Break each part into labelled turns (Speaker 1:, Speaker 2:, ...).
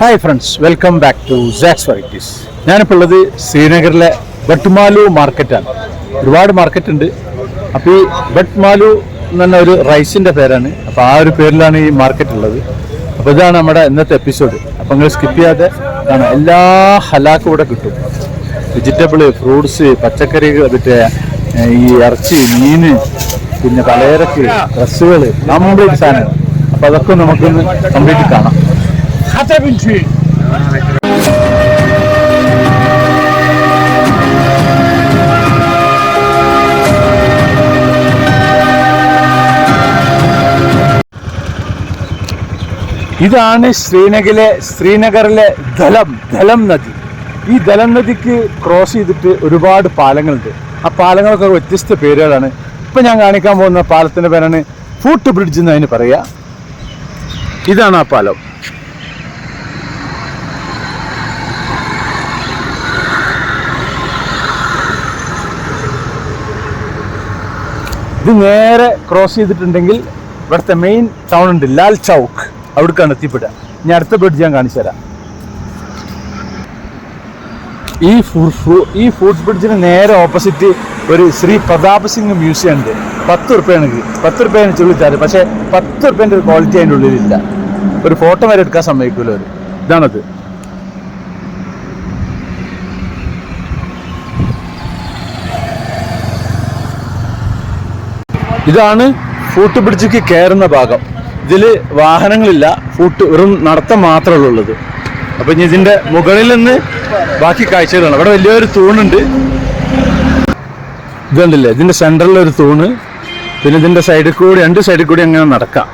Speaker 1: Hi friends welcome back to sax varieties ഞാനിപ്പോൾ ഉള്ളത് ശ്രീനഗറിലെ ബട്ട്മാലു മാർക്കറ്റാണ്. ഒരുപാട് മാർക്കറ്റ് ഉണ്ട്. അപ്പോൾ ഈ ബട്ട്മാലു എന്ന് പറഞ്ഞ ഒരു റൈസിന്റെ പേരാണ്. അപ്പോൾ ആ ഒരു പേരിലാണ് ഈ മാർക്കറ്റ് ഉള്ളത്. അപ്പോൾ ഇതാണ് നമ്മുടെ ഇന്നത്തെ എപ്പിസോഡ് അപ്പോൾ നിങ്ങൾ സ്കിപ്പ് ചെയ്യാതെ കാണാം. എല്ലാ ഹലാക്കും ഇവിടെ കിട്ടും. വെജിറ്റബിൾ ഫ്രൂട്ട്സ് പച്ചക്കറി മറ്റേ ഈ ഇറച്ചി മീൻ പിന്നെ പലചരക്ക് ഡ്രസ്സുകൾ കംപ്ലീറ്റ് സാധനങ്ങൾ അപ്പോൾ അതൊക്കെ നമുക്ക് കംപ്ലീറ്റ് കാണാം? ഇതാണ് ശ്രീനഗറിലെ ശ്രീനഗറിലെ ധലം ധലം നദി. ഈ ധലം നദിക്ക് ക്രോസ് ചെയ്തിട്ട് ഒരുപാട് പാലങ്ങളുണ്ട്. ആ പാലങ്ങളൊക്കെ വ്യത്യസ്ത പേരുകളാണ്. ഇപ്പം ഞാൻ കാണിക്കാൻ പോകുന്ന പാലത്തിന്റെ പേരാണ് ഫൂട്ട് ബ്രിഡ്ജ് എന്ന് അതിന് പറയാ ഇതാണ് ആ പാലം. ഇത് നേരെ ക്രോസ് ചെയ്തിട്ടുണ്ടെങ്കിൽ ഇവിടുത്തെ മെയിൻ ടൗൺ ഉണ്ട് ലാൽ ചൗക്ക്. അവിടേക്കാണ് എത്തിപ്പെടുക. ഞാൻ അടുത്ത ബ്രിഡ്ജ് ഞാൻ കാണിച്ചു തരാം. ഈ ഈ ഫുഡ് ബ്രിഡ്ജിന് നേരെ ഓപ്പോസിറ്റ് ഒരു ശ്രീ പ്രതാപ് സിംഗ് മ്യൂസിയം ഉണ്ട്. പത്ത് ഉറുപ്പ്യാണെങ്കിൽ പത്ത് റുപ്യാണ് ചുള്ളിത്താറ് പക്ഷേ പത്ത് റുപ്യന്റെ ഒരു ക്വാളിറ്റി അതിന്റെ ഉള്ളിലില്ല. ഒരു ഫോട്ടോ വരെ എടുക്കാൻ സമ്മതിക്കൂല ഒരു ഇതാണത്. ഇതാണ് ഫൂട്ട് ബ്രിഡ്ജിക്ക് കയറുന്ന ഭാഗം. ഇതിൽ വാഹനങ്ങളില്ല ഫൂട്ട് വെറും നടത്തം മാത്രമേ ഉള്ളത് അപ്പൊ ഇനി ഇതിന്റെ മുകളിൽ നിന്ന് ബാക്കി കാഴ്ചകളാണ്. അവിടെ വലിയൊരു തൂണുണ്ട്. ഇതുണ്ടല്ലേ ഇതിന്റെ സെന്ററിൽ ഒരു തൂണ്. പിന്നെ ഇതിന്റെ സൈഡിൽ കൂടി രണ്ട് സൈഡിൽ കൂടി അങ്ങനെ നടക്കാം.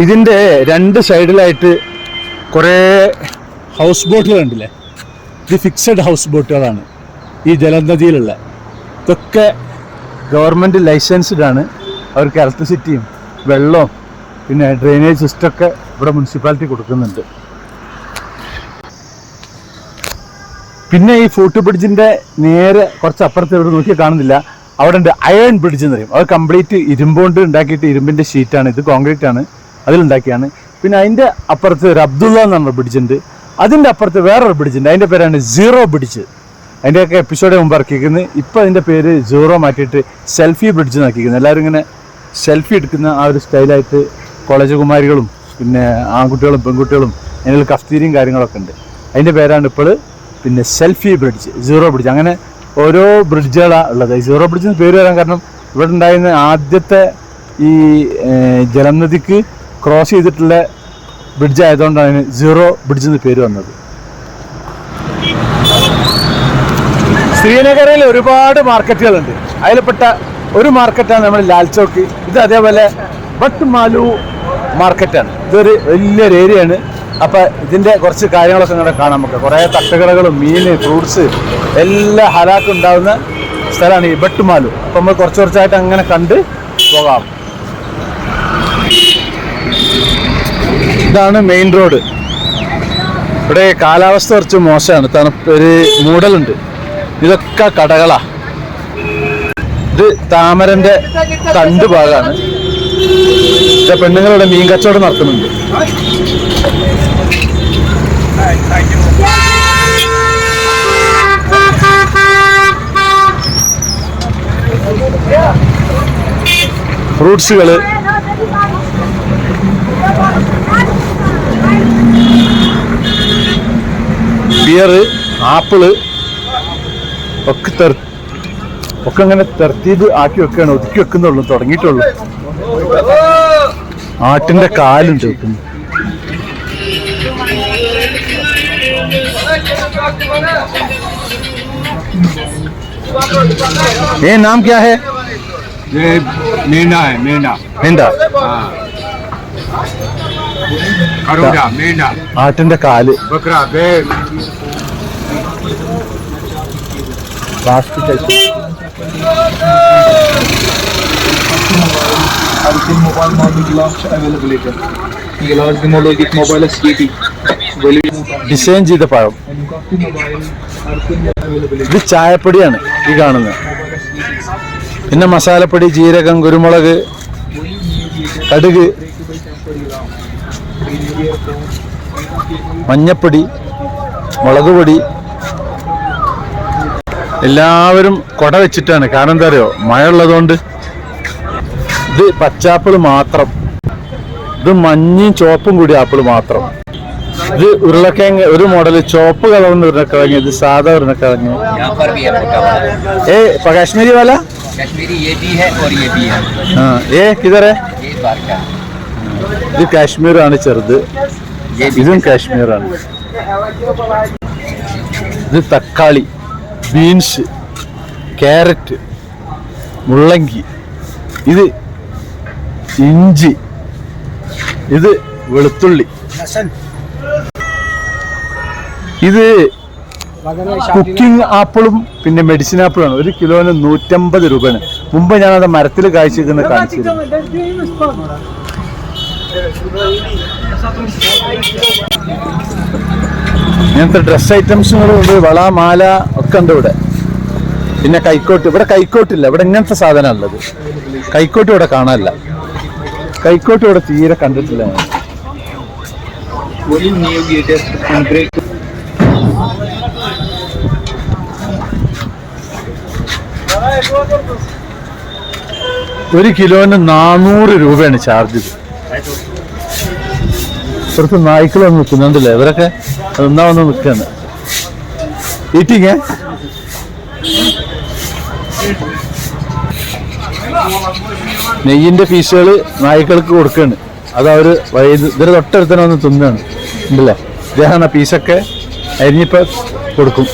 Speaker 1: ഇതിന്റെ രണ്ട് സൈഡിലായിട്ട് കുറേ ഹൗസ് ബോട്ടുകൾ ഉണ്ടല്ലേ ഇത് ഫിക്സഡ് ഹൗസ് ബോട്ടുകളാണ് ഈ ജലനദിയിലുള്ള. ഇതൊക്കെ ഗവൺമെന്റ് ലൈസൻസ്ഡ് ആണ് അവർക്ക് ഇലക്ട്രിസിറ്റിയും വെള്ളവും പിന്നെ ഡ്രെയിനേജ് സിസ്റ്റം ഒക്കെ ഇവിടെ മുനിസിപ്പാലിറ്റി കൊടുക്കുന്നുണ്ട്. പിന്നെ ഈ ഫോർട്ട് ബ്രിഡ്ജിന്റെ നേരെ കുറച്ച് അപ്പുറത്ത് ഇവിടെ നോക്കി കാണുന്നില്ല. അവിടെ ഉണ്ട് അയൺ ബ്രിഡ്ജ് എന്ന് പറയും. അത് കംപ്ലീറ്റ് ഇരുമ്പ് കൊണ്ട് ഉണ്ടാക്കിയിട്ട് ഇരുമ്പിന്റെ ഷീറ്റാണ് ഇത് കോൺക്രീറ്റ് ആണ്. അതിലുണ്ടാക്കിയാണ്. പിന്നെ അതിന്റെ അപ്പുറത്ത് ഒരു അബ്ദുള്ള എന്ന് പറഞ്ഞ ബ്രിഡ്ജ് ഉണ്ട് അതിന്റെ അപ്പുറത്ത് വേറൊരു ബ്രിഡ്ജ് ഉണ്ട് അതിന്റെ പേരാണ് സീറോ ബ്രിഡ്ജ്. അതിന്റെയൊക്കെ എപ്പിസോഡ് മുമ്പ് ഇറക്കിയിരിക്കുന്നത് ഇപ്പം അതിന്റെ പേര് സീറോ മാറ്റിയിട്ട് സെൽഫി ബ്രിഡ്ജ് എന്നാക്കിയിരിക്കുന്നത് എല്ലാവരും ഇങ്ങനെ സെൽഫി എടുക്കുന്ന ആ ഒരു സ്റ്റൈലായിട്ട് കോളേജ് കുമാരികളും പിന്നെ ആൺകുട്ടികളും പെൺകുട്ടികളും അതിനുള്ള കഫ്തീരിയും കാര്യങ്ങളൊക്കെ ഉണ്ട്. അതിന്റെ പേരാണ് ഇപ്പോൾ പിന്നെ സെൽഫി ബ്രിഡ്ജ് സീറോ ബ്രിഡ്ജ്. അങ്ങനെ ഓരോ ബ്രിഡ്ജുകളാണ് ഉള്ളത്. സീറോ ബ്രിഡ്ജിന് പേര് വരാൻ കാരണം ഇവിടെ ഉണ്ടായിരുന്ന ആദ്യത്തെ ഈ ജലനദിക്ക് ക്രോസ് ചെയ്തിട്ടുള്ള ബ്രിഡ്ജ് ആയതുകൊണ്ടാണ് അതിന് സീറോ ബ്രിഡ്ജ് എന്ന് പേര് വന്നത്. ശ്രീനഗറിൽ ഒരുപാട് മാർക്കറ്റുകളുണ്ട്. അതിൽപ്പെട്ട ഒരു മാർക്കറ്റാണ് നമ്മൾ ലാൽ ചോക്ക്. ഇത് അതേപോലെ ബട്ട് മാലു മാർക്കറ്റാണ്. ഇതൊരു വലിയൊരു ഏരിയയാണ്. അപ്പൊ ഇതിന്റെ കുറച്ച് കാര്യങ്ങളൊക്കെ ഇങ്ങനെ കാണാം നമുക്ക്. കുറേ തട്ടുകടകളും മീൻ ഫ്രൂട്ട്സ് എല്ലാ ഹലാക്കും ഉണ്ടാവുന്ന സ്ഥലമാണ് ഈ ബട്ട് മാലു അപ്പൊ നമ്മൾ കുറച്ച് കുറച്ചായിട്ട് അങ്ങനെ കണ്ട് പോകാം. ഇതാണ് മെയിൻ റോഡ് ഇവിടെ കാലാവസ്ഥ കുറച്ച് മോശമാണ്. തണുപ്പ് ഒരു മൂടലുണ്ട്. ഇതൊക്കെ കടകളാ. ഇത് താമരന്റെ തണ്ട് ഭാഗമാണ് ഇത് പെണ്ണുങ്ങളുടെ മീൻ കച്ചവടം നടത്തുന്നുണ്ട്. ഫ്രൂട്ട്സുകൾ. ബിയർ ആപ്പിള് ഒക്കെ തെർ ഒക്കെ അങ്ങനെ തെർത്തീത് ആക്കി വെക്കുകയാണ് ഒതുക്കി വെക്കുന്നുള്ളൂ തുടങ്ങിയിട്ടുള്ളൂ ആട്ടിന്റെ കാലുണ്ട് വെക്കുന്നു ये नाम क्या है
Speaker 2: ये मेना है मेना
Speaker 1: എന്താ
Speaker 2: करोड़ा मेना
Speaker 1: ആട്ടിന്റെ കാല്
Speaker 2: बकरा
Speaker 1: plastic
Speaker 3: Everything mobile model launch availability. ये लार्ज मोबाइल एक मोबाइल है सीटी वैल्यू
Speaker 1: ഡിസൈൻ ചെയ്ത പഴം
Speaker 3: and काफी मोबाइल everything availability.
Speaker 1: ഇത് ചായപ്പൊടിയാണ് ഈ കാണുന്നത് പിന്നെ മസാലപ്പൊടി ജീരകം കുരുമുളക് കടുക്
Speaker 3: show you around. Green here, from
Speaker 1: മഞ്ഞപ്പൊടി മുളക് പൊടി എല്ലാവരും കൊട വെച്ചിട്ടാണ്. കാരണം എന്താ അറിയോ? മഴ ഉള്ളതുകൊണ്ട് ഇത് പച്ചാപ്പിൾ മാത്രം. ഇത് മഞ്ഞയും ചുവപ്പും കൂടി ആപ്പിൾ മാത്രം. ഇത് ഉരുളക്കിഴങ്ങ് ഒരു മോഡൽ ചുവപ്പ് കളർന്ന ഉരുളക്കിഴങ്ങ് ഇത് സാധാ ഉരുളക്കിഴങ്ങ് ഏഹ് കാശ്മീരി വല? ഇത് കാശ്മീരാണ് ചെറുത്. ഇതും കാശ്മീരാണ്. ഇത് തക്കാളി. ബീൻസ് ക്യാരറ്റ് മുള്ളങ്കി ഇത് ഇഞ്ചി ഇത് വെളുത്തുള്ളി. ഇത് കുക്കിംഗ് ആപ്പിളും പിന്നെ മെഡിസിൻ ആപ്പിളാണ് ഒരു കിലോന് നൂറ്റമ്പത് രൂപയാണ് മുമ്പ് ഞാനത് മരത്തിൽ കാഴ്ചക്കുന്ന കാണിച്ചിരുന്നു. ഇങ്ങനത്തെ ഡ്രസ് ഐറ്റംസുകളും ഉണ്ട് വള മാല ഒക്കെ ഉണ്ട് ഇവിടെ. പിന്നെ കൈക്കോട്ട് ഇവിടെ കൈക്കോട്ടില്ല ഇവിടെ ഇങ്ങനത്തെ സാധനം ഉള്ളത് കൈക്കോട്ട് ഇവിടെ കാണാനില്ല. കൈക്കോട്ട് ഇവിടെ തീരെ കണ്ടിട്ടില്ല ഒരു കിലോന് നാനൂറ് രൂപയാണ് ചാർജ് ഇപ്പുറത്ത് നായ്ക്കളൊന്നും നിൽക്കുന്നുണ്ടല്ലേ ഇവരൊക്കെ അതൊന്നാ വന്ന് നിൽക്കാണ് ഈറ്റിങ്ങേ നെയ്യിന്റെ പീസുകൾ നായ്ക്കൾക്ക് കൊടുക്കാണ്. അത് അവർ വൈകി തൊട്ടടുത്തന്നെ വന്ന് തിന്നാണ്. ഉണ്ടല്ലേ? ഇദ്ദേഹമാണ് ആ പീസൊക്കെ? അരിഞ്ഞിപ്പോ കൊടുക്കും.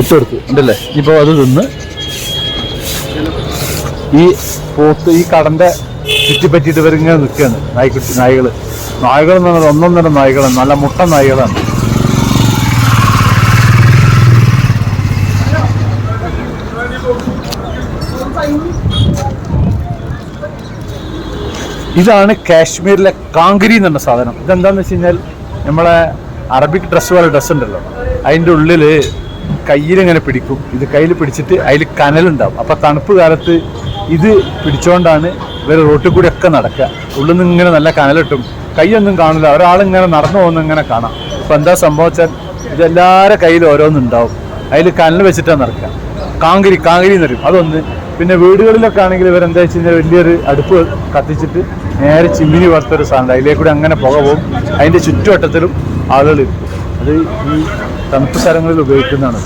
Speaker 1: ഇട്ട് കൊടുത്തു ഉണ്ടല്ലേ? ഇനിയിപ്പോ അത് തിന്ന് ഈ പോത്ത് ഈ കടന്റെ ചുറ്റിപ്പറ്റിയിട്ട് ഇവരിങ്ങനെ നിൽക്കുകയാണ് നായ്ക്കുട്ടി നായ്കൾ നായ്കൾ എന്ന് പറഞ്ഞാൽ ഒന്നൊന്നര നായ്കളാണ്. നല്ല മുട്ട നായ്കളാണ്. ഇതാണ് കാശ്മീരിലെ കാങ്കരി എന്ന് പറഞ്ഞ സാധനം. ഇതെന്താന്ന് വെച്ച് കഴിഞ്ഞാൽ നമ്മളെ അറബിക് ഡ്രസ്സ് പോലെ ഡ്രസ്സ് ഉണ്ടല്ലോ. അതിന്റെ ഉള്ളിൽ കയ്യിലിങ്ങനെ പിടിക്കും. ഇത് കയ്യിൽ പിടിച്ചിട്ട് അതിൽ കനലുണ്ടാവും. അപ്പോൾ തണുപ്പ് കാലത്ത് ഇത് പിടിച്ചോണ്ടാണ് ഇവർ റോട്ടിൽ ഒക്കെ നടക്കുക. ഉള്ളിൽ നിന്ന് ഇങ്ങനെ നല്ല കനലിട്ടും കൈയൊന്നും കാണില്ല ഒരാളിങ്ങനെ നടന്നു പോകുന്ന ഇങ്ങനെ കാണാം. അപ്പോൾ എന്താ സംഭവിച്ചാൽ ഇതെല്ലാവരുടെ കയ്യിൽ ഓരോന്നുണ്ടാവും. അതിൽ കല്ല് വെച്ചിട്ടാണ് നടക്കുക. കാങ്കിരി കാങ്കിരി നിറയും അതൊന്ന്. പിന്നെ വീടുകളിലൊക്കെ ആണെങ്കിൽ ഇവരെന്താ വെച്ച് കഴിഞ്ഞാൽ വലിയൊരു അടുപ്പ് കത്തിച്ചിട്ട് നേരെ ചിമ്മിനി വളർത്തൊരു ഒരു സാധനം അതിലേക്കൂടെ അങ്ങനെ പുക പോകും. അതിന്റെ ചുറ്റുവട്ടത്തിലും ആളുകൾ അത് ഈ തണുപ്പ് സ്ഥലങ്ങളിൽ ഉപയോഗിക്കുന്നതാണ്.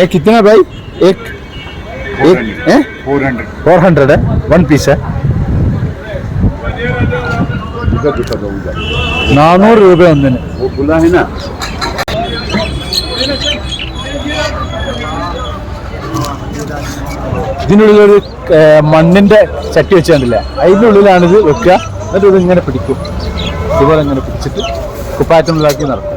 Speaker 1: ഏ കിത്തന by? Four hundred. One piece നാനൂറ് രൂപ ഒന്നിന്. ഇതിനുള്ളിലൊരു മണ്ണിന്റെ ചട്ടി വെച്ച് കണ്ടില്ല? അതിനുള്ളിലാണ് ഇത് വെക്കുക. എന്നിട്ട് ഇത് ഇങ്ങനെ പിടിക്കും. ഇതുപോലെ ഇങ്ങനെ പിടിച്ചിട്ട് കുപ്പാറ്റം ഉണ്ടാക്കി നടക്കും.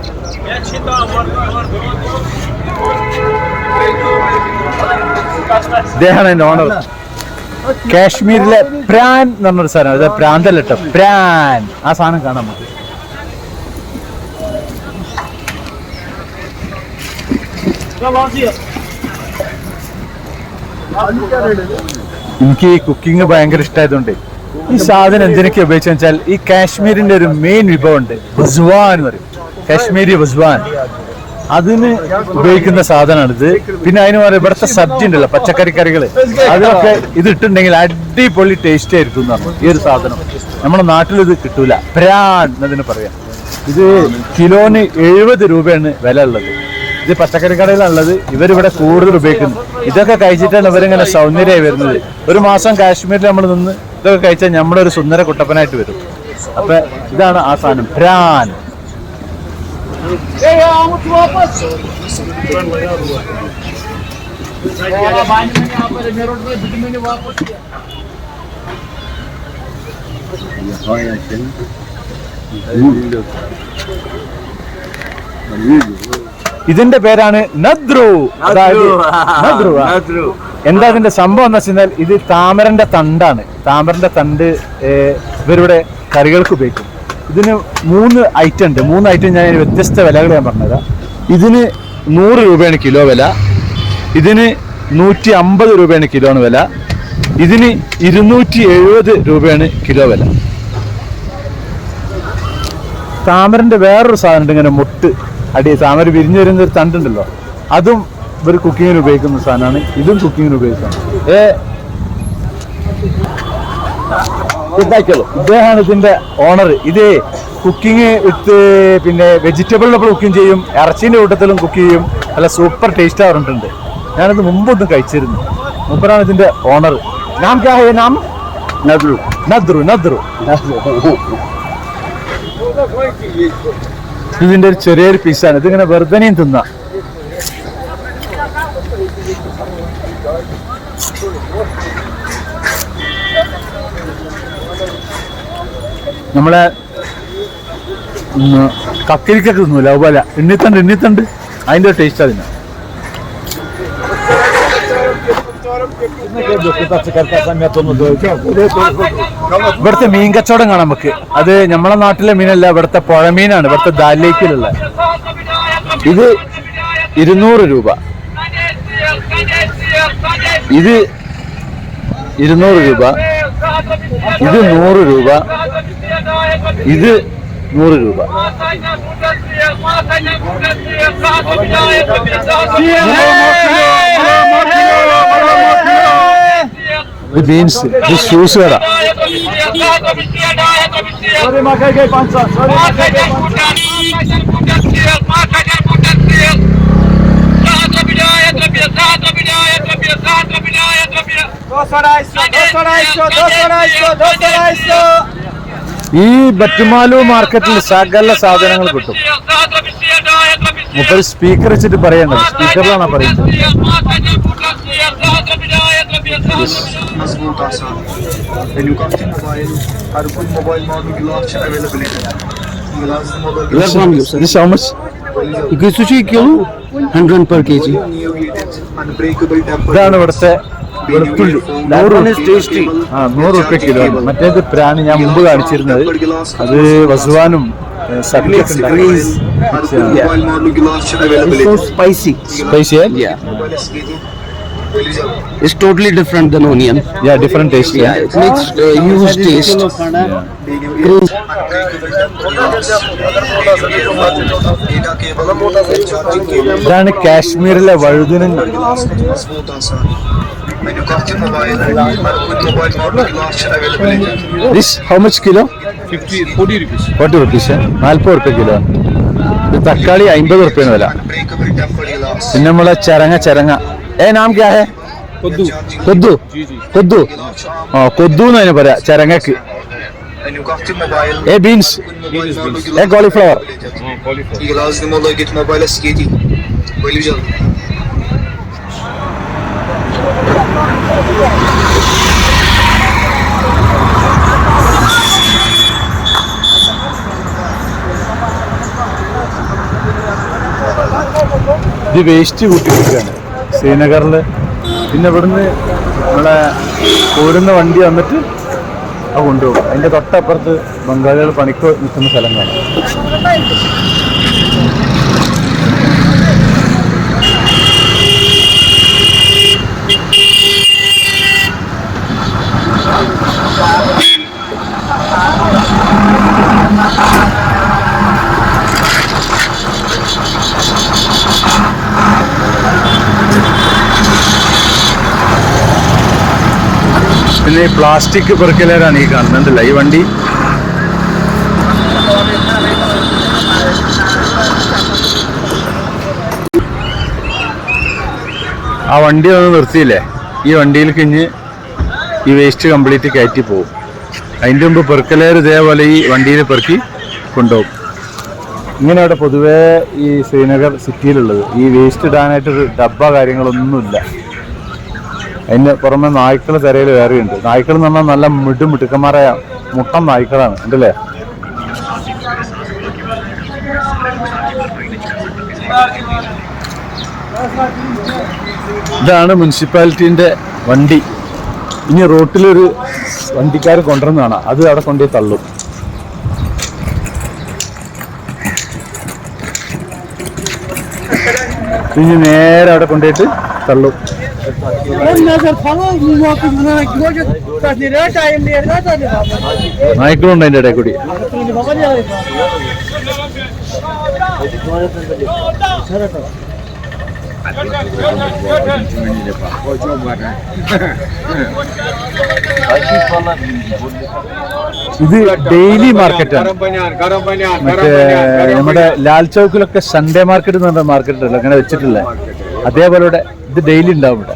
Speaker 1: ഇദ്ദേഹമാണ് എന്റെ ഓണർ. കാശ്മീരിലെ പ്രാൻ എന്ന് പറഞ്ഞൊരു സാധനം. അത് പ്രാന്തല്ല കേട്ടോ പ്രാൻ. ആ സാധനം കാണാൻ നമുക്ക്. എനിക്ക് ഈ കുക്കിംഗ് ഭയങ്കര ഇഷ്ടമായതുകൊണ്ട് ഈ സാധനം എന്തിനൊക്കെ ഉപയോഗിച്ചെന്ന് വെച്ചാൽ ഈ കാശ്മീരിന്റെ ഒരു മെയിൻ വിഭവം ഉണ്ട് വസ്വാൻ എന്ന് പറയും. കാശ്മീരി വസ്വാൻ. അതിന് ഉപയോഗിക്കുന്ന സാധനമാണ് ഇത് പിന്നെ അതിന് പറയുക ഇവിടുത്തെ സബ്ജി ഉണ്ടല്ലോ പച്ചക്കറി കറികൾ അതിലൊക്കെ ഇത് ഇട്ടുണ്ടെങ്കിൽ അടിപൊളി ടേസ്റ്റ് ആയിരിക്കും എന്ന് ഈ ഒരു സാധനം. നമ്മുടെ നാട്ടിൽ ഇത് കിട്ടൂല. പ്രാൻ എന്നതിന് പറയാം. ഇത് കിലോന് എഴുപത് രൂപയാണ് വില ഉള്ളത്. ഇത് പച്ചക്കറി കടയിലുള്ളത് ഇവരിവിടെ കൂടുതൽ ഉപയോഗിക്കുന്നു. ഇതൊക്കെ കഴിച്ചിട്ടാണ് ഇവരിങ്ങനെ സൗന്ദര്യമായി വരുന്നത്. ഒരു മാസം കാശ്മീരിൽ നമ്മൾ നിന്ന് ഇതൊക്കെ കഴിച്ചാൽ നമ്മുടെ ഒരു സുന്ദര കുട്ടപ്പനായിട്ട് വരും. അപ്പൊ ഇതാണ് ആ സാധനം. പ്രാൻ ഇതിന്റെ പേരാണ് നദ്രു. അതായത് നദ്രു. എന്താ ഇതിന്റെ സംഭവം എന്ന് വെച്ചാൽ ഇത് താമരന്റെ തണ്ടാണ്. താമരന്റെ തണ്ട് ഇവരുടെ കറികൾക്ക് ഉപയോഗിക്കും. ഇതിന് മൂന്ന് ഐറ്റം ഉണ്ട്. മൂന്ന് ഐറ്റം ഞാൻ വ്യത്യസ്ത വിലകൾ ഞാൻ പറഞ്ഞുതരാം. ഇതിന് നൂറ് രൂപയാണ് കിലോ വില. ഇതിന് നൂറ്റി അമ്പത് രൂപയാണ് കിലോന് വില. ഇതിന് ഇരുന്നൂറ്റി എഴുപത് രൂപയാണ് കിലോ വില. താമരന്റെ വേറൊരു സാധനം ഉണ്ട് ഇങ്ങനെ മുട്ട്. അടി താമര വിരിഞ്ഞു വരുന്ന ഒരു തണ്ടുണ്ടല്ലോ. അതും ഇവർ കുക്കിങ്ങിന് ഉപയോഗിക്കുന്ന സാധനമാണ്. ഇതും കുക്കിങ്ങിന് ഉപയോഗിക്കുന്നത് ഏ ഇതാക്കിയുള്ളൂ. ഇദ്ദേഹമാണ് ഇതിന്റെ ഓണർ ഇത് കുക്കിംഗ് വിത്ത് പിന്നെ വെജിറ്റബിളിലൊക്കെ കുക്കിംഗ് ചെയ്യും. ഇറച്ചിന്റെ കൂട്ടത്തിലും കുക്ക് ചെയ്യും. നല്ല സൂപ്പർ ടേസ്റ്റ് പറഞ്ഞിട്ടുണ്ട് ഞാനത് മുമ്പൊന്നും കഴിച്ചിരുന്നു. മൂപ്പരാണ് ഇതിന്റെ ഓണർ നാം ക്യാ ഹേ? നാം? നദ്രു. നദ്രു നദ്രു. ഇതിന്റെ ഒരു ചെറിയൊരു പീസാണ് ഇതിങ്ങനെ വെറുതെയും തിന്നാം നമ്മളെ കക്കരിക്കൊക്കെ തിന്നൂല അതുപോലെ. എണ്ണിത്തണ്ട് എണ്ണിത്തണ്ട് അതിന്റെ ടേസ്റ്റ് അതിന്. ഇവിടുത്തെ മീൻ കച്ചവടം കാണാം നമുക്ക്. അത് നമ്മളെ നാട്ടിലെ മീനല്ല ഇവിടുത്തെ പുഴമീനാണ് ഇവിടുത്തെ ദാലേക്കിലുള്ള ഇത് ഇരുന്നൂറ് രൂപ. ഇത് ഇരുന്നൂറ് രൂപ. ഇത് നൂറ് രൂപ. ഇത് നൂറ് രൂപ. ഇത് ബീൻസ് ഇത് ഷൂസ് കട ഈ ബറ്റുമാലു മാർക്കറ്റിൽ സകല സാധനങ്ങൾ കിട്ടും. മുപ്പത് സ്പീക്കർ വെച്ചിട്ട് പറയണ്ടത്. സ്പീക്കറിലാണ് പറയുന്നത്? ഇതാണ് ഇവിടുത്തെ വെളുത്തുള്ളി ആ നൂറ് റുപ്യ കിലോ മറ്റേത് പ്രാണി ഞാൻ മുമ്പ് കാണിച്ചിരുന്നത് അത് വസുവാനും
Speaker 4: It's totally different than onion.
Speaker 1: Yeah, different taste.
Speaker 4: Yeah, it makes a uh, huge taste.
Speaker 3: Yeah.
Speaker 1: ഇതാണ് കാശ്മീരിലെ
Speaker 3: വഴുതിനങ്ങൾ When you got your mobile, good mobile model, you option available. This,
Speaker 1: how much kilo? 50, 40 rupees. 40 rupees, eh? 40 rupees kilo. തക്കാളി അമ്പത് റുപ്യാണ് വില പിന്നെ നമ്മളെ ചരങ്ങ ചരങ്ങ ഏ നാം ക്യാ ഹേ കൊദ്ദു കൊദ്ദു കൊദ്ദു ആ കൊദ്ദു എന്ന് അതിന് പറയാ ചരങ്ങക്ക് ഏ ബീൻസ് ഏ കോളിഫ്ലവർ
Speaker 3: കോളിഫ്ലവർ
Speaker 1: ഇത് വേസ്റ്റ് കൂട്ടിക്കൊടുക്കുകയാണ് ശ്രീനഗറിൽ പിന്നെ ഇവിടുന്ന് നമ്മളെ പോരുന്ന വണ്ടി വന്നിട്ട് അത് കൊണ്ടുപോകും. അതിന്റെ തൊട്ടപ്പുറത്ത് ബംഗാളികൾ പണിക്ക് നിൽക്കുന്ന സ്ഥലം കാണാം പിന്നെ പ്ലാസ്റ്റിക് പെറുക്കലേരാണ് ഈ കാണുന്നുണ്ടല്ല ഈ വണ്ടി? ആ വണ്ടി ഒന്ന് നിർത്തിയില്ലേ? ഈ വണ്ടിയിൽ കിഞ്ഞ് ഈ വേസ്റ്റ് കംപ്ലീറ്റ് കയറ്റി പോകും അതിന്റെ മുമ്പ് പെറുക്കലേർ ഇതേപോലെ ഈ വണ്ടിയിൽ പെറുക്കി കൊണ്ടുപോകും. ഇങ്ങനെ അവിടെ പൊതുവേ ഈ ശ്രീനഗർ സിറ്റിയിലുള്ളത് ഈ വേസ്റ്റ് ഇടാനായിട്ടൊരു ഡബ്ബ കാര്യങ്ങളൊന്നുമില്ല. അതിന് പുറമെ നായ്ക്കൾ തിരയിൽ വേറെയുണ്ട് നായ്ക്കൾ എന്ന് പറഞ്ഞാൽ നല്ല മിടും മിടുക്കന്മാരായ മുട്ടൻ നായ്ക്കളാണ്. ഉണ്ടല്ലേ? ഇതാണ് മുനിസിപ്പാലിറ്റീന്റെ വണ്ടി. ഇനി റോട്ടിലൊരു വണ്ടിക്കാർ കൊണ്ടുവന്നതാണ് അത് അവിടെ കൊണ്ടുപോയി തള്ളും. ഇനി നേരെ അവിടെ കൊണ്ടുപോയിട്ട് തള്ളും. നായ്ക്കളുണ്ട് അതിന്റെ ഇടയിൽ കൂടി. ഇത് ഡെയിലി മാർക്കറ്റാണ് മറ്റേ നമ്മുടെ ലാൽ ചൗക്കിലൊക്കെ സൺഡേ മാർക്കറ്റ് എന്ന് പറഞ്ഞ മാർക്കറ്റ് ഉണ്ടല്ലോ അങ്ങനെ വെച്ചിട്ടില്ല? അതേപോലെ ഇത് ഡെയിലി ഉണ്ടാവും ഇവിടെ.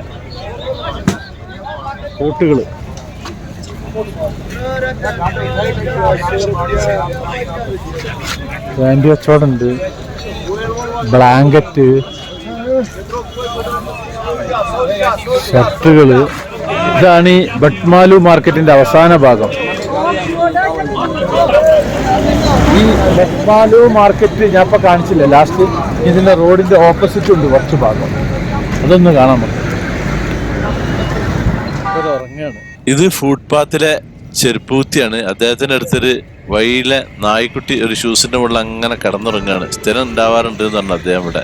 Speaker 1: ബോട്ടുകൾ വേണ്ടി കച്ചവടമുണ്ട് ബ്ലാങ്കറ്റ് ഷർട്ടുകൾ ഇതാണ് ഈ ബട്ട്മാലു മാർക്കറ്റിന്റെ അവസാന ഭാഗം. ഈ ബട്ട്മാലു മാർക്കറ്റ് ഞാൻ ഇപ്പൊ കാണിച്ചില്ല. ലാസ്റ്റ് ഇതിന്റെ റോഡിന്റെ ഓപ്പോസിറ്റ് ഉണ്ട് കുറച്ച് ഭാഗം. അതൊന്ന് കാണാൻ ഉറങ്ങാണ്
Speaker 5: ഇത് ഫുട്പാത്തിലെ ചെരുപ്പൂത്തിയാണ്. അദ്ദേഹത്തിന്റെ അടുത്തൊരു വഴിയിലെ നായ്ക്കുട്ടി ഒരു ഷൂസിന്റെ മുകളിൽ അങ്ങനെ കിടന്നുറങ്ങാണ് സ്ഥിരം ഉണ്ടാവാറുണ്ട് എന്ന് പറഞ്ഞു അദ്ദേഹം ഇവിടെ.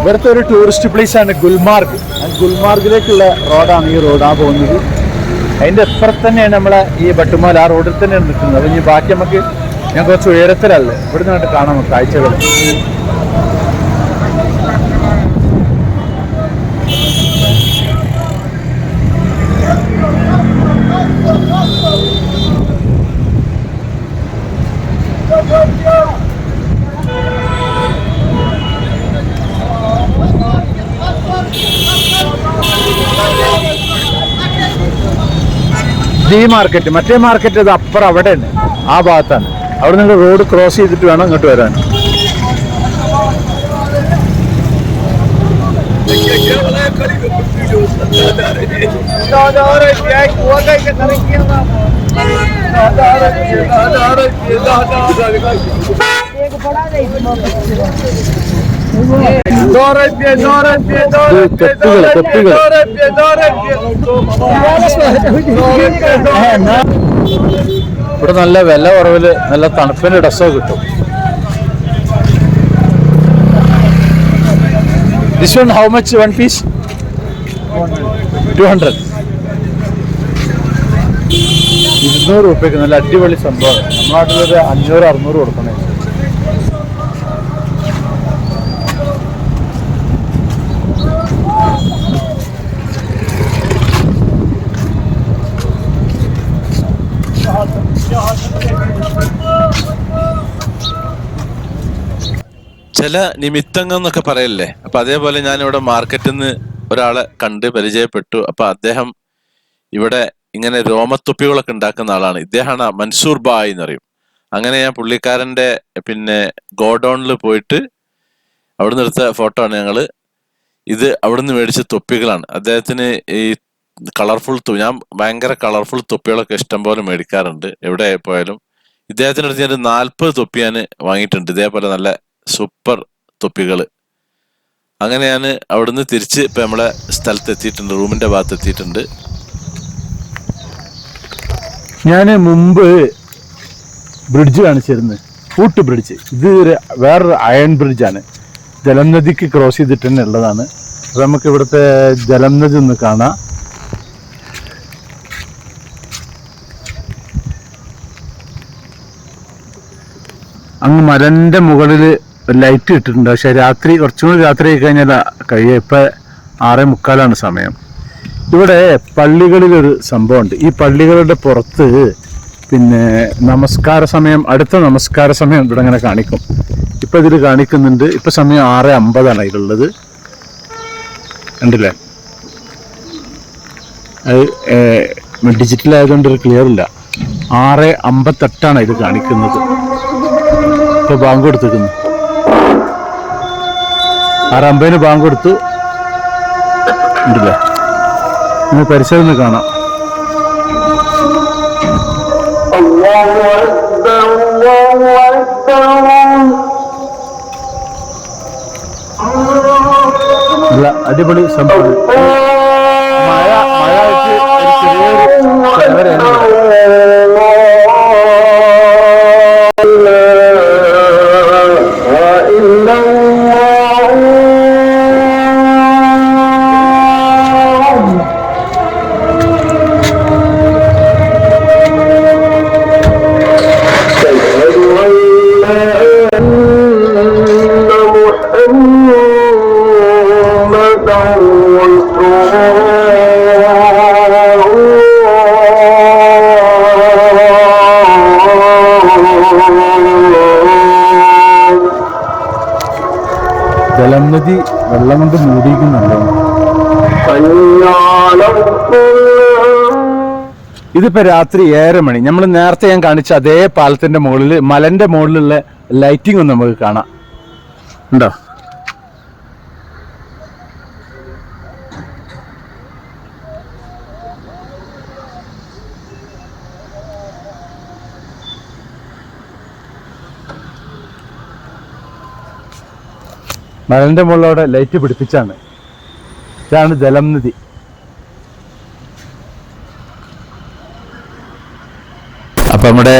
Speaker 1: ഇവിടുത്തെ ഒരു ടൂറിസ്റ്റ് പ്ലേസ് ആണ് ഗുൽമാർഗ്. ഗുൽമാർഗിലേക്കുള്ള റോഡാണ് ഈ റോഡാ ആ പോകുന്നത്. അതിന്റെ അപ്പുറത്ത് തന്നെയാണ് നമ്മളെ ഈ ബട്ടുമാൽ ആ റോഡിൽ തന്നെയാണ് നിൽക്കുന്നത്. അപ്പൊ ഇനി ബാക്കി നമുക്ക് ഞാൻ കുറച്ച് ഉയരത്തിലല്ലേ? ഇവിടെ നിന്നിട്ട് കാണാം നമുക്ക് കാഴ്ചകൾ. ഇത് ഈ മാർക്കറ്റ് മറ്റേ മാർക്കറ്റ് അത് അപ്പുറം അവിടെ ഉണ്ട് ആ ഭാഗത്താണ് അവിടെ നിങ്ങൾ റോഡ് ക്രോസ് ചെയ്തിട്ട് വേണം ഇങ്ങോട്ട് വരാൻ ഇത് തൊപ്പികൾ തൊപ്പികൾ ഇവിടെ നല്ല വില കുറവിൽ നല്ല തണുപ്പിന് ഡ്രസ്സൊക്കെ കിട്ടും. This one how much one piece two hundred ഇരുന്നൂറ് രൂപയ്ക്ക് നല്ല അടിപൊളി സംഭവം നമ്മുടെ നാട്ടിലൊരു അഞ്ഞൂറ് അറുന്നൂറ് കൊടുക്കണേ.
Speaker 5: ചില നിമിത്തങ്ങൾ എന്നൊക്കെ പറയല്ലേ? അപ്പൊ അതേപോലെ ഞാൻ ഇവിടെ മാർക്കറ്റിൽ നിന്ന് ഒരാളെ കണ്ട് പരിചയപ്പെട്ടു. അപ്പൊ അദ്ദേഹം ഇവിടെ ഇങ്ങനെ രോമത്തൊപ്പികളൊക്കെ ഉണ്ടാക്കുന്ന ആളാണ്. ഇദ്ദേഹമാണ് മൻസൂർ ബായ് എന്ന് പറയും. അങ്ങനെ ഞാൻ പുള്ളിക്കാരന്റെ പിന്നെ ഗോഡൗണിൽ പോയിട്ട് അവിടുന്ന് എടുത്ത ഫോട്ടോ ആണ് ഞങ്ങൾ ഇത് അവിടുന്ന് മേടിച്ച തൊപ്പികളാണ്. അദ്ദേഹത്തിന് ഈ കളർഫുൾ ഞാൻ ഭയങ്കര കളർഫുൾ തൊപ്പികളൊക്കെ ഇഷ്ടം പോലെ മേടിക്കാറുണ്ട്. എവിടെ പോയാലും. ഇദ്ദേഹത്തിന്റെ അടുത്ത് ഞാൻ നാൽപ്പത് തൊപ്പി ഞാൻ വാങ്ങിയിട്ടുണ്ട്. ഇതേപോലെ നല്ല സൂപ്പർ തൊപ്പികൾ അങ്ങനെ ഞാൻ അവിടുന്ന് തിരിച്ച് ഇപ്പം നമ്മളെ സ്ഥലത്ത് എത്തിയിട്ടുണ്ട് റൂമിന്റെ ഭാഗത്ത് എത്തിയിട്ടുണ്ട്
Speaker 1: ഞാൻ മുമ്പ് ബ്രിഡ്ജ് കാണിച്ചിരുന്നു. ഊട്ട് ബ്രിഡ്ജ്. ഇത് ഒരു വേറൊരു അയൺ ബ്രിഡ്ജാണ്. ജലം നദിക്ക് ക്രോസ് ചെയ്തിട്ട് തന്നെ ഉള്ളതാണ്. അപ്പോൾ നമുക്ക് ഇവിടുത്തെ ജലനദി ഒന്ന് കാണാം. അങ്ങ് മരന്റെ മുകളിൽ ലൈറ്റ് ഇട്ടിട്ടുണ്ട്. പക്ഷേ രാത്രി കുറച്ചും കൂടി രാത്രി ആയി കഴിഞ്ഞാൽ കഴിയുക ഇപ്പം ആറേ മുക്കാലാണ് സമയം. ഇവിടെ പള്ളികളിലൊരു സംഭവമുണ്ട്. ഈ പള്ളികളുടെ പുറത്ത് പിന്നെ നമസ്കാര സമയം അടുത്ത നമസ്കാര സമയം ഇവിടെ അങ്ങനെ കാണിക്കും. ഇപ്പം ഇതിൽ കാണിക്കുന്നുണ്ട്. ഇപ്പം സമയം ആറ് അമ്പതാണ് അതിലുള്ളത്. ഉണ്ടല്ലേ അത് ഡിജിറ്റൽ ആയതുകൊണ്ട് ഒരു ക്ലിയർ ഇല്ല. ആറ് അമ്പത്തെട്ടാണ് ഇത് കാണിക്കുന്നത്. ഇപ്പോൾ ബാങ്ക് കൊടുത്തിരിക്കുന്നു. ആറ് അമ്പതിന് ബാങ്ക് കൊടുത്തു. ഉണ്ടല്ലേ പരിസരം ഒന്ന് കാണാം. നല്ല അടിപൊളി സംഭവം. മഴ വെള്ളം കൊണ്ട് മൂടിയിരിക്കുന്നുണ്ടോ. ഇതിപ്പോ രാത്രി ഏഴര മണി. നമ്മൾ നേരത്തെ ഞാൻ കാണിച്ച അതേ പാലത്തിന്റെ മുകളിൽ മലന്റെ മുകളിലുള്ള ലൈറ്റിംഗ് ഒന്ന് നമുക്ക് കാണാം. ഉണ്ടോ? മലന്റെ മുകളിലൂടെ ലൈറ്റ് പിടിപ്പിച്ചാണ്. ഇതാണ് ജലം നദി
Speaker 6: അപ്പോൾ നമ്മുടെ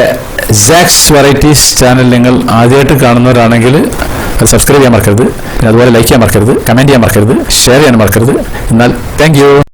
Speaker 6: സാക്സ് വെറൈറ്റീസ് ചാനൽ നിങ്ങൾ ആദ്യമായിട്ട് കാണുന്നവരാണെങ്കിൽ സബ്സ്ക്രൈബ് ചെയ്യാൻ മറക്കരുത്. പിന്നെ അതുപോലെ ലൈക്ക് ചെയ്യാൻ മറക്കരുത് കമന്റ് ചെയ്യാൻ മറക്കരുത് ഷെയർ ചെയ്യാൻ മറക്കരുത്. എന്നാൽ താങ്ക്